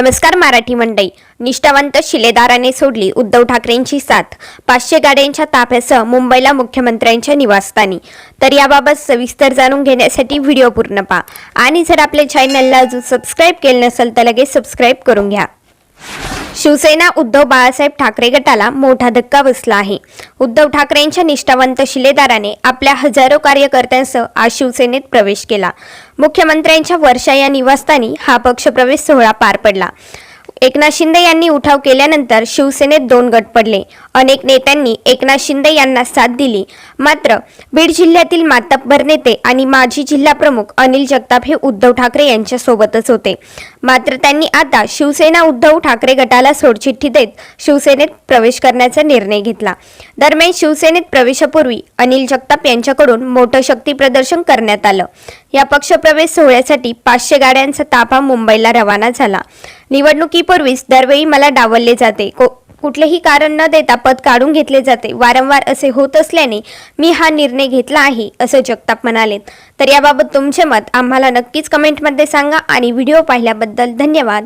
नमस्कार मराठी मंडई निष्ठावंत शिलेदाराने सोडली उद्धव ठाकरेंची साथ. पाचशे गाड्यांच्या ताफ्यासह मुंबईला मुख्यमंत्र्यांच्या निवासस्थानी. तर याबाबत सविस्तर जाणून घेण्यासाठी व्हिडिओ पूर्ण पहा. आणि जर आपल्या चॅनलला अजून सबस्क्राईब केलं नसेल तर लगेच सबस्क्राईब करून घ्या. शिवसेना उद्धव बाळासाहेब ठाकरे गटाला मोठा धक्का बसला आहे. उद्धव ठाकरेंच्या निष्ठावंत शिलेदाराने आपल्या हजारो कार्यकर्त्यांसह आज शिवसेनेत प्रवेश केला. मुख्यमंत्र्यांच्या वर्षा या निवासस्थानी हा पक्षप्रवेश सोहळा पार पडला. एकनाथ शिंदे यांनी उठाव केल्यानंतर शिवसेनेत दोन गट पडले. अनेक नेत्यांनी एकनाथ शिंदे यांना साथ दिली. मात्र बीड जिल्ह्यातील मातब्बर नेते आणि माजी जिल्हा प्रमुख अनिल जगताप हे उद्धव ठाकरे यांच्या सोबतच होते. मात्र त्यांनी आता शिवसेना उद्धव ठाकरे गटाला सोडचिठ्ठी देत शिवसेनेत प्रवेश करण्याचा निर्णय घेतला. दरम्यान शिवसेनेत प्रवेशापूर्वी अनिल जगताप यांच्याकडून मोठं शक्ती प्रदर्शन करण्यात आलं. या पक्षप्रवेश सोहळ्यासाठी पाचशे गाड्यांचा ताफा मुंबईला रवाना झाला. निवडणुकीपूर्वीच दरवेळी मला डावलले जाते. को कुठलेही कारण न देता पद काढून घेतले जाते. वारंवार असे होत असल्याने मी हा निर्णय घेतला आहे असं जगताप म्हणाले. तर याबाबत तुमचे मत आम्हाला नक्कीच कमेंटमध्ये सांगा आणि व्हिडिओ पाहिल्याबद्दल धन्यवाद.